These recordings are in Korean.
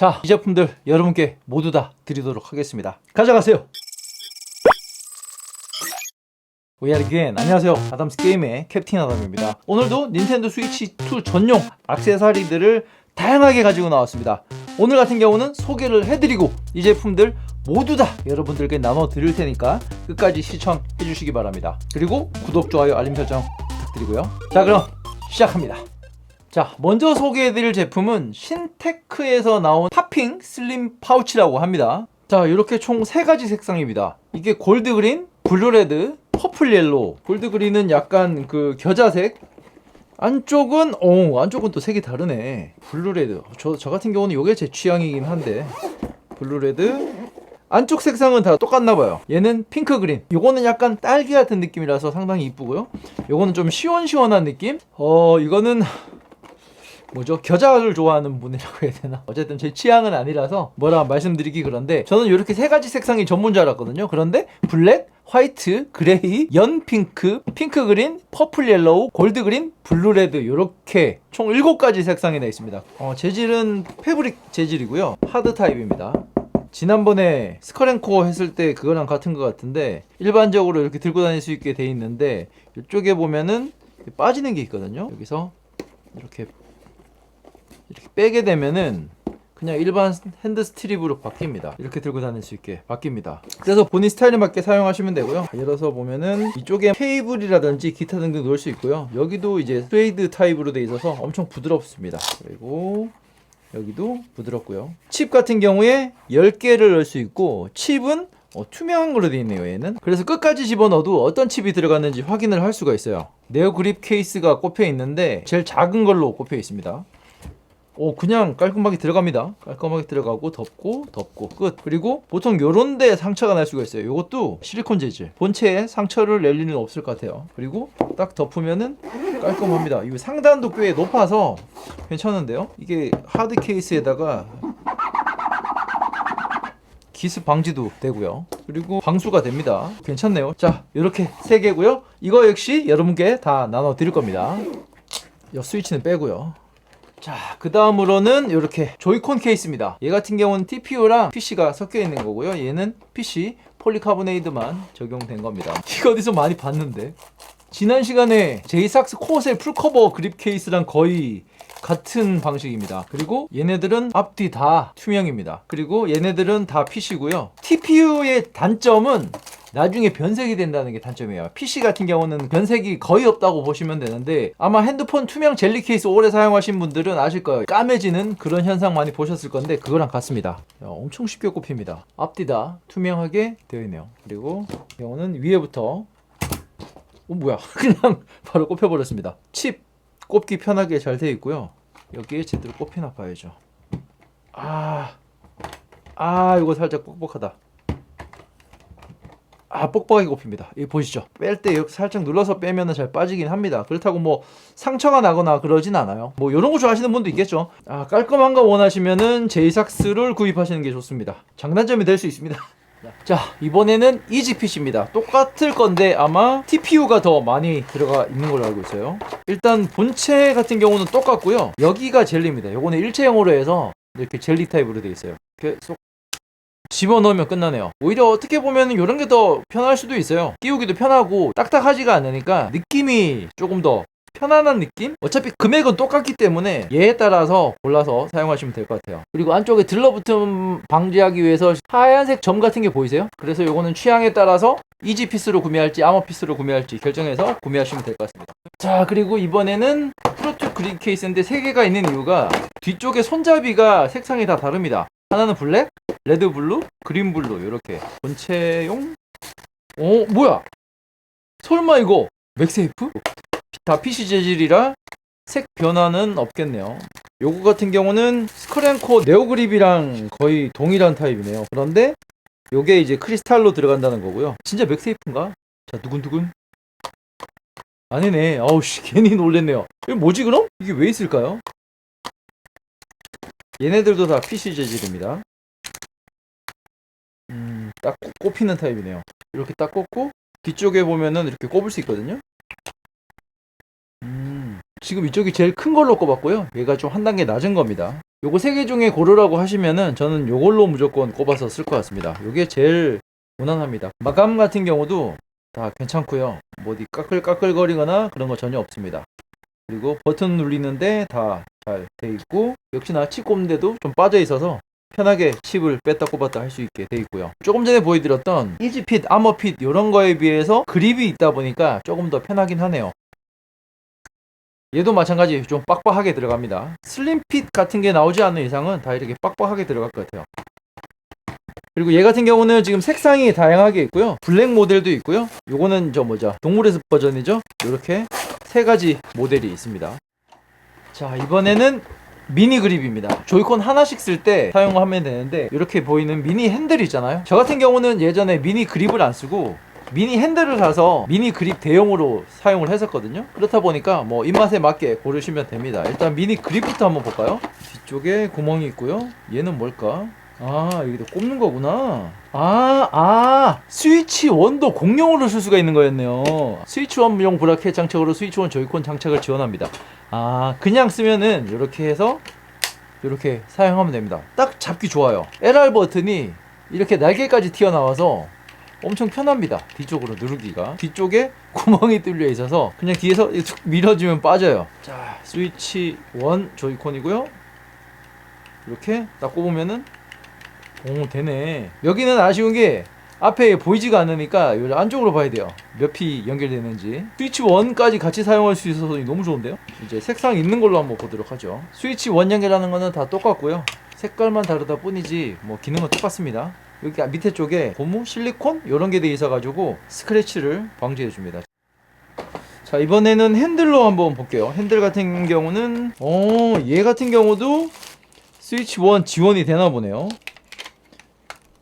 자, 이 제품들 여러분께 모두 다 드리도록 하겠습니다. 가져가세요. We are again. 안녕하세요. 아담스 게임의 캡틴 아담입니다. 오늘도 닌텐도 스위치 2 전용 액세서리들을 다양하게 가지고 나왔습니다. 오늘 같은 경우는 소개를 해드리고 이 제품들 모두 다 여러분들께 나눠 드릴 테니까 끝까지 시청해 주시기 바랍니다. 그리고 구독, 좋아요, 알림 설정 부탁드리고요. 자, 그럼 시작합니다. 자, 먼저 소개해드릴 제품은 신테크에서 나온 탑핑 슬림 파우치라고 합니다. 자, 이렇게 총세 가지 색상입니다. 이게 골드 그린, 블루 레드, 퍼플 옐로우. 골드 그린은 약간 그 겨자색. 안쪽은 어, 안쪽은 또 색이 다르네. 블루 레드. 저, 저 같은 경우는 이게 제 취향이긴 한데. 블루 레드. 안쪽 색상은 다 똑같나 봐요. 얘는 핑크 그린. 요거는 약간 딸기 같은 느낌이라서 상당히 이쁘고요. 요거는 좀 시원시원한 느낌. 어, 이거는 뭐죠? 겨자를 좋아하는 분이라고 해야 되나? 어쨌든 제 취향은 아니라서 뭐라 말씀드리기 그런데 저는 이렇게 세 가지 색상이 전문 줄 알았거든요. 그런데 블랙, 화이트, 그레이, 연 핑크, 핑크 그린, 퍼플 옐로우, 골드 그린, 블루 레드 이렇게 총 7가지 색상이 나 있습니다. 어, 재질은 패브릭 재질이고요. 하드 타입입니다. 지난번에 스커랭코 했을 때 그거랑 같은 것 같은데 일반적으로 이렇게 들고 다닐 수 있게 돼 있는데 이쪽에 보면은 빠지는 게 있거든요. 여기서 이렇게 이렇게 빼게 되면은 그냥 일반 핸드 스트립으로 바뀝니다. 이렇게 들고 다닐 수 있게 바뀝니다. 그래서 본인 스타일에 맞게 사용하시면 되고요. 열어서 보면은 이쪽에 케이블이라든지 기타 등등 넣을 수 있고요. 여기도 이제 스웨이드 타입으로 돼 있어서 엄청 부드럽습니다. 그리고 여기도 부드럽고요. 칩 같은 경우에 10개를 넣을 수 있고 칩은 어, 투명한 걸로 되어 있네요 얘는 그래서 끝까지 집어넣어도 어떤 칩이 들어갔는지 확인을 할 수가 있어요 네오 그립 케이스가 꼽혀 있는데 제일 작은 걸로 꼽혀 있습니다 오 그냥 깔끔하게 들어갑니다 깔끔하게 들어가고 덮고 덮고 끝 그리고 보통 요런데 상처가 날 수가 있어요 요것도 실리콘 재질 본체에 상처를 낼 일은 없을 것 같아요 그리고 딱 덮으면은 깔끔합니다 이거 상단도 꽤 높아서 괜찮은데요 이게 하드 케이스에다가 기습 방지도 되고요. 그리고 방수가 됩니다. 괜찮네요. 자, 이렇게 세 개고요. 이거 역시 여러분께 다 나눠 드릴 겁니다. 이 스위치는 빼고요. 자, 그 다음으로는 이렇게 조이콘 케이스입니다. 얘 같은 경우는 TPU랑 PC가 섞여 있는 거고요. 얘는 PC 폴리카보네이드만 적용된 겁니다. 이거 어디서 많이 봤는데. 지난 시간에 제이삭스 코어셀 풀커버 그립 케이스랑 거의 같은 방식입니다. 그리고 얘네들은 앞뒤 다 투명입니다. 그리고 얘네들은 다 PC고요. TPU의 단점은 나중에 변색이 된다는 게 단점이에요. PC 같은 경우는 변색이 거의 없다고 보시면 되는데 아마 핸드폰 투명 젤리 케이스 오래 사용하신 분들은 아실 거예요. 까매지는 그런 현상 많이 보셨을 건데 그거랑 같습니다. 야, 엄청 쉽게 꼽힙니다. 앞뒤 다 투명하게 되어 있네요. 그리고 이 경우는 위에부터 어 뭐야 그냥 바로 꼽혀버렸습니다. 칩 꼽기 편하게 잘 되어 있고요. 여기에 제대로 꼽히나 봐야죠. 아, 아 이거 살짝 뻑뻑하다. 아 뻑뻑하게 꼽힙니다. 이거 보시죠. 뺄 때 살짝 눌러서 빼면은 잘 빠지긴 합니다. 그렇다고 뭐 상처가 나거나 그러진 않아요. 뭐 이런 거 좋아하시는 분도 있겠죠. 아 깔끔한 거 원하시면은 제이삭스를 구입하시는 게 좋습니다. 장단점이 될 수 있습니다. 자 이번에는 이지핏입니다 똑같을 건데 아마 TPU가 더 많이 들어가 있는 걸로 알고 있어요 일단 본체 같은 경우는 똑같고요 여기가 젤리입니다 요거는 일체형으로 해서 이렇게 젤리 타입으로 되어 있어요 이렇게 쏙 집어넣으면 끝나네요 오히려 어떻게 보면 이런 게 더 편할 수도 있어요 끼우기도 편하고 딱딱하지가 않으니까 느낌이 조금 더 편안한 느낌? 어차피 금액은 똑같기 때문에 얘에 따라서 골라서 사용하시면 될 것 같아요. 그리고 안쪽에 들러붙음 방지하기 위해서 하얀색 점 같은 게 보이세요? 그래서 요거는 취향에 따라서 이지 피스로 구매할지 아머 피스로 구매할지 결정해서 구매하시면 될 것 같습니다. 자 그리고 이번에는 프로투 그린 케이스인데 세 개가 있는 이유가 뒤쪽에 손잡이가 색상이 다 다릅니다. 하나는 블랙, 레드 블루, 그린 블루 이렇게 본체용. 어 뭐야? 설마 이거 맥세이프? 다 PC 재질이라 색 변화는 없겠네요. 요거 같은 경우는 스크램코 네오그립이랑 거의 동일한 타입이네요. 그런데 요게 이제 크리스탈로 들어간다는 거고요. 진짜 맥세이프인가? 자, 두근두근. 아니네. 아우 씨, 괜히 놀랬네요. 이거 뭐지 그럼? 이게 왜 있을까요? 얘네들도 다 PC 재질입니다. 음, 딱 꼽- 꼽히는 타입이네요. 이렇게 딱 꼽고 뒤쪽에 보면은 이렇게 꼽을 수 있거든요. 음, 지금 이쪽이 제일 큰 걸로 꼽았고요. 얘가 좀 한 단계 낮은 겁니다. 요거 세 개 중에 고르라고 하시면은 저는 요걸로 무조건 꼽아서 쓸 것 같습니다. 요게 제일 무난합니다. 마감 같은 경우도 다 괜찮고요. 뭐 어디 까끌까끌거리거나 그런 거 전혀 없습니다. 그리고 버튼 눌리는데 다 잘 돼 있고 역시나 칩 꼽는데도 좀 빠져 있어서 편하게 칩을 뺐다 꼽았다 할 수 있게 돼 있고요. 조금 전에 보여드렸던 이지핏, 아머핏 이런 거에 비해서 그립이 있다 보니까 조금 더 편하긴 하네요. 얘도 마찬가지 좀 빡빡하게 들어갑니다. 슬림핏 같은 게 나오지 않는 이상은 다 이렇게 빡빡하게 들어갈 것 같아요. 그리고 얘 같은 경우는 지금 색상이 다양하게 있고요. 블랙 모델도 있고요. 요거는 저 뭐죠? 동물의 숲 버전이죠. 이렇게 세 가지 모델이 있습니다. 자, 이번에는 미니 그립입니다. 조이콘 하나씩 쓸 때 사용하면 되는데 이렇게 보이는 미니 핸들 있잖아요. 저 같은 경우는 예전에 미니 그립을 안 쓰고 미니 핸들을 사서 미니 그립 대용으로 사용을 했었거든요. 그렇다 보니까 뭐 입맛에 맞게 고르시면 됩니다. 일단 미니 그립부터 한번 볼까요? 뒤쪽에 구멍이 있고요. 얘는 뭘까? 아, 여기도 꼽는 거구나. 아, 아, 스위치 원도 공용으로 쓸 수가 있는 거였네요. 스위치 원용 브라켓 장착으로 스위치 원 조이콘 장착을 지원합니다. 아, 그냥 쓰면은 이렇게 해서 이렇게 사용하면 됩니다. 딱 잡기 좋아요. LR 버튼이 이렇게 날개까지 튀어나와서 엄청 편합니다. 뒤쪽으로 누르기가. 뒤쪽에 구멍이 뚫려 있어서 그냥 뒤에서 툭 밀어주면 빠져요. 자, 스위치 원 조이콘이고요. 이렇게 딱 꼽으면은 오 되네. 여기는 아쉬운 게 앞에 보이지가 않으니까 요 안쪽으로 봐야 돼요. 몇 피 연결되는지. 스위치 1까지 같이 사용할 수 있어서 너무 좋은데요? 이제 색상 있는 걸로 한번 보도록 하죠. 스위치 1 연결하는 거는 다 똑같고요. 색깔만 다르다 뿐이지 뭐 기능은 똑같습니다. 여기 밑에 쪽에 고무, 실리콘 이런 게 돼 있어 가지고 스크래치를 방지해 줍니다. 자 이번에는 핸들로 한번 볼게요. 핸들 같은 경우는 어얘 같은 경우도 스위치 1 지원이 되나 보네요.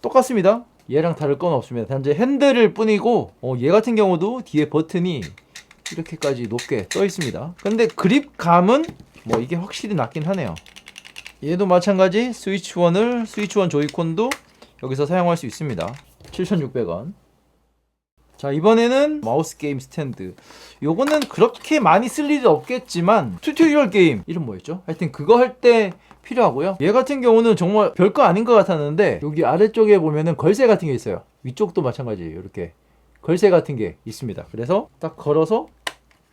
똑같습니다. 얘랑 다를 건 없습니다. 단지 핸들을 뿐이고 어, 얘 같은 경우도 뒤에 버튼이 이렇게까지 높게 떠 있습니다. 근데 그립감은 뭐 이게 확실히 낫긴 하네요. 얘도 마찬가지 스위치 1을 스위치 1 조이콘도 여기서 사용할 수 있습니다. 7,600원. 자 이번에는 마우스 게임 스탠드. 요거는 그렇게 많이 쓸 일이 없겠지만 튜토리얼 게임 이름 뭐였죠? 하여튼 그거 할 때 필요하고요. 얘 같은 경우는 정말 별거 아닌 것 같았는데 여기 아래쪽에 보면은 걸쇠 같은 게 있어요. 위쪽도 마찬가지예요 이렇게. 걸쇠 같은 게 있습니다. 그래서 딱 걸어서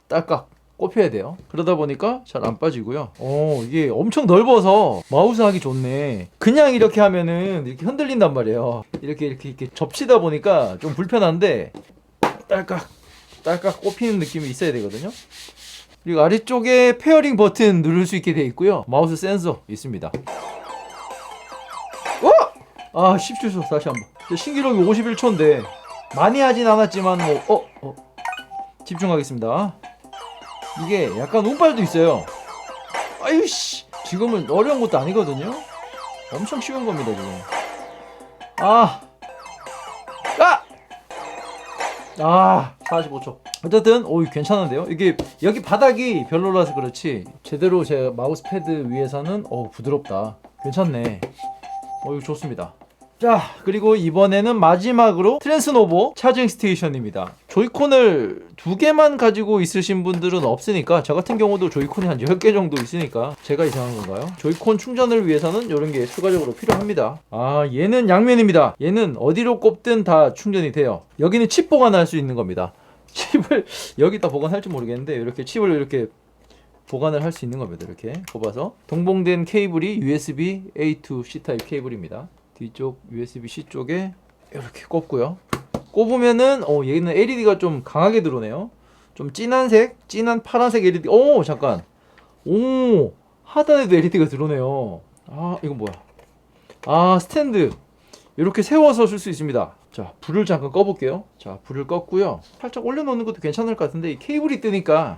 딸깍 꼽혀야 돼요. 그러다 보니까 잘 안 빠지고요. 어 이게 엄청 넓어서 마우스 하기 좋네. 그냥 이렇게 하면은 이렇게 흔들린단 말이에요. 이렇게 이렇게 이렇게 접치다 보니까 좀 불편한데 딸깍 딸깍 꼽히는 느낌이 있어야 되거든요. 그리고 아래쪽에 페어링 버튼 누를 수 있게 되어 있고요. 마우스 센서 있습니다. 와! 아 10초 다시 한번. 신기록이 51초인데 많이 하진 않았지만 뭐 어, 어. 집중하겠습니다. 이게 약간 운빨도 있어요. 아유 씨 지금은 어려운 것도 아니거든요. 엄청 쉬운 겁니다 지금. 아, 아! 아 45초. 어쨌든 오 괜찮은데요? 이게 여기 바닥이 별로라서 그렇지 제대로 제 마우스 패드 위에서는 어 부드럽다. 괜찮네. 어 이거 좋습니다 자 그리고 이번에는 마지막으로 트랜스노버 차징 스테이션입니다. 조이콘을 두 개만 가지고 있으신 분들은 없으니까 저 같은 경우도 조이콘이 한 10개 정도 있으니까 제가 이상한 건가요? 조이콘 충전을 위해서는 이런 게 추가적으로 필요합니다. 아 얘는 양면입니다. 얘는 어디로 꼽든 다 충전이 돼요. 여기는 칩 보관할 수 있는 겁니다. 칩을 여기다 보관할지 모르겠는데 이렇게 칩을 이렇게 보관을 할 수 있는 겁니다 이렇게. 꼽아서 동봉된 케이블이 USB A to C 타입 케이블입니다 뒤쪽 USB-C 쪽에 이렇게 꼽고요. 꼽으면은 어 얘는 LED가 좀 강하게 들어오네요. 좀 진한 색, 진한 파란색 LED. 오 잠깐. 오 하단에도 LED가 들어오네요. 아 이건 뭐야? 아 스탠드 이렇게 세워서 쓸 수 있습니다. 자 불을 잠깐 꺼볼게요. 자 불을 껐고요. 살짝 올려놓는 것도 괜찮을 것 같은데 이 케이블이 뜨니까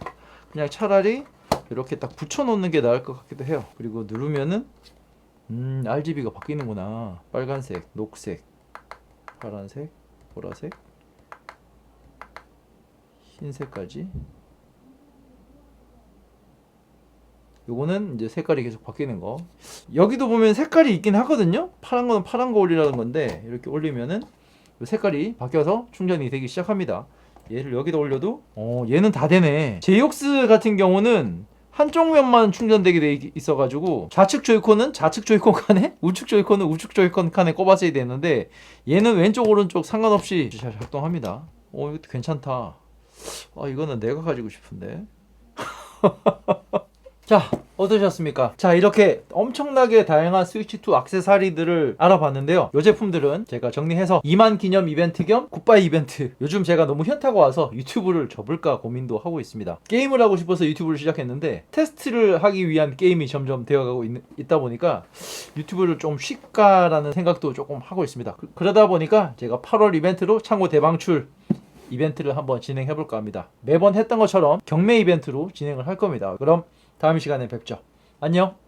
그냥 차라리 이렇게 딱 붙여놓는 게 나을 것 같기도 해요. 그리고 누르면은 음, RGB가 바뀌는구나. 빨간색, 녹색, 파란색, 보라색, 흰색까지. 요거는 이제 색깔이 계속 바뀌는 거. 여기도 보면 색깔이 있긴 하거든요. 파란 거는 파란 거 올리라는 건데 이렇게 올리면은 요 색깔이 바뀌어서 충전이 되기 시작합니다. 얘를 여기다 올려도 어 얘는 다 되네. 제이옥스 같은 경우는 한쪽 면만 충전되게 돼 있- 있어가지고 좌측 조이콘은 좌측 조이콘 칸에 우측 조이콘은 우측 조이콘 칸에 꼽았어야 되는데 얘는 왼쪽 오른쪽 상관없이 잘 작동합니다. 어 이것도 괜찮다. 아 이거는 내가 가지고 싶은데. 자 어떠셨습니까? 자 이렇게 엄청나게 다양한 스위치2 액세서리들을 알아봤는데요. 이 제품들은 제가 정리해서 2만 기념 이벤트 겸 굿바이 이벤트. 요즘 제가 너무 현타가 와서 유튜브를 접을까 고민도 하고 있습니다. 게임을 하고 싶어서 유튜브를 시작했는데 테스트를 하기 위한 게임이 점점 되어가고 있, 있다 보니까 유튜브를 좀 쉴까라는 생각도 조금 하고 있습니다. 그, 그러다 보니까 제가 8월 이벤트로 창고 대방출 이벤트를 한번 진행해 볼까 합니다. 매번 했던 것처럼 경매 이벤트로 진행을 할 겁니다. 그럼 다음 시간에 뵙죠. 안녕.